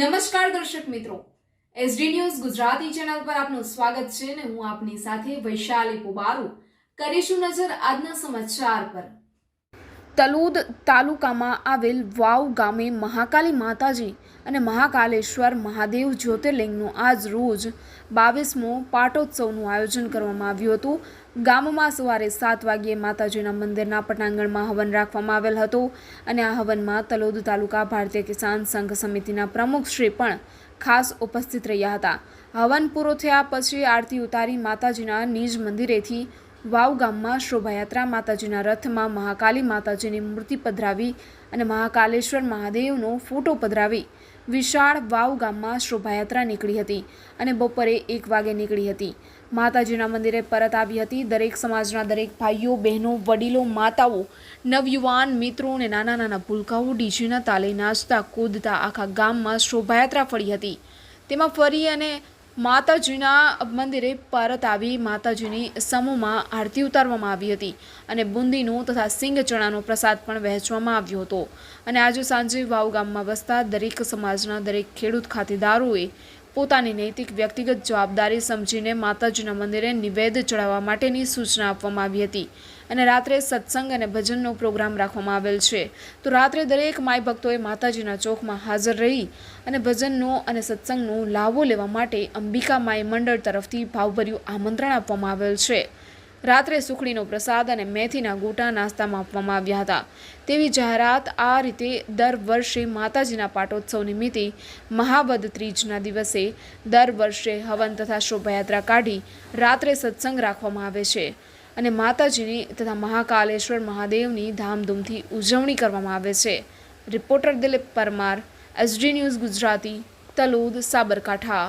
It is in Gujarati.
નમસ્કાર દર્શક મિત્રો. એસડી ન્યૂઝ ગુજરાતી ચેનલ પર આપનું સ્વાગત છે અને હું આપની સાથે વૈશાલી પુબારુ. કરીશું નજર આજના સમાચાર પર. તલોદ તાલુકામાં આવેલ વાવ ગામે મહાકાલી માતાજી અને મહાકાલેશ્વર મહાદેવ જ્યોતિર્લિંગનું આજ રોજ બાવીસમો પાટોત્સવનું આયોજન કરવામાં આવ્યું હતું. ગામમાં સવારે સાત વાગ્યે માતાજીના મંદિરના પટાંગણમાં હવન રાખવામાં આવેલ હતો અને આ હવનમાં તલોદ તાલુકા ભારતીય કિસાન સંઘ સમિતિના પ્રમુખશ્રી પણ ખાસ ઉપસ્થિત રહ્યા હતા. હવન પૂરો થયા પછી આરતી ઉતારી માતાજીના નિજ મંદિરેથી વાવ ગામમાં શોભાયાત્રા માતાજીના રથમાં મહાકાલી માતાજીની મૂર્તિ પધરાવી અને મહાકાલેશ્વર મહાદેવનો ફોટો પધરાવી વિશાળ વાવ ગામમાં શોભાયાત્રા નીકળી હતી અને બપોરે એક વાગે નીકળી હતી. માતાજીના મંદિરે પરત આવી હતી. દરેક સમાજના દરેક ભાઈઓ, બહેનો, વડીલો, માતાઓ, નવયુવાન મિત્રો અને નાના નાના ભૂલકાઓ ડીજીના તાલે નાચતા, કૂદતા આખા ગામમાં શોભાયાત્રા ફળી હતી. તેમાં ફરી અને માતાજીના મંદિરે પરત આવી માતાજીની સમૂહમાં આરતી ઉતારવામાં આવી હતી અને બુંદીનો તથા સિંગ ચણાનો પ્રસાદ પણ વહેંચવામાં આવ્યો હતો. અને આજે સાંજે વાવ ગામમાં વસતા દરેક સમાજના દરેક ખેડૂત ખાતેદારોએ પોતાની નૈતિક વ્યક્તિગત જવાબદારી સમજીને માતાજીના મંદિરે નિવેદ ચડાવવા માટેની સૂચના આપવામાં આવી હતી અને રાત્રે સત્સંગ અને ભજનનો પ્રોગ્રામ રાખવામાં આવેલ છે. તો રાત્રે દરેક માય ભક્તોએ માતાજીના ચોકમાં હાજર રહી અને ભજનનો અને સત્સંગનો લાવો લેવા માટે અંબિકા માય મંડળ તરફથી ભાવભર્યું આમંત્રણ આપવામાં આવેલ છે. રાત્રે સુખડીનો પ્રસાદ અને મેથીના ગોટા નાસ્તામાં આપવામાં આવ્યા હતા. તેવી જાહેરાત આ રીતે દર વર્ષે માતાજીના પાટોત્સવ નિમિત્તે મહાબદ ત્રીજના દિવસે દર વર્ષે હવન તથા શોભાયાત્રા કાઢી રાત્રે સત્સંગ રાખવામાં આવે છે અને માતાજીની તથા મહાકાલેશ્વર મહાદેવની ધામધૂમથી ઉજવણી કરવામાં આવે છે. Reporter Dilip Parmar, SD news Gujarati, Talod, Sabarkantha.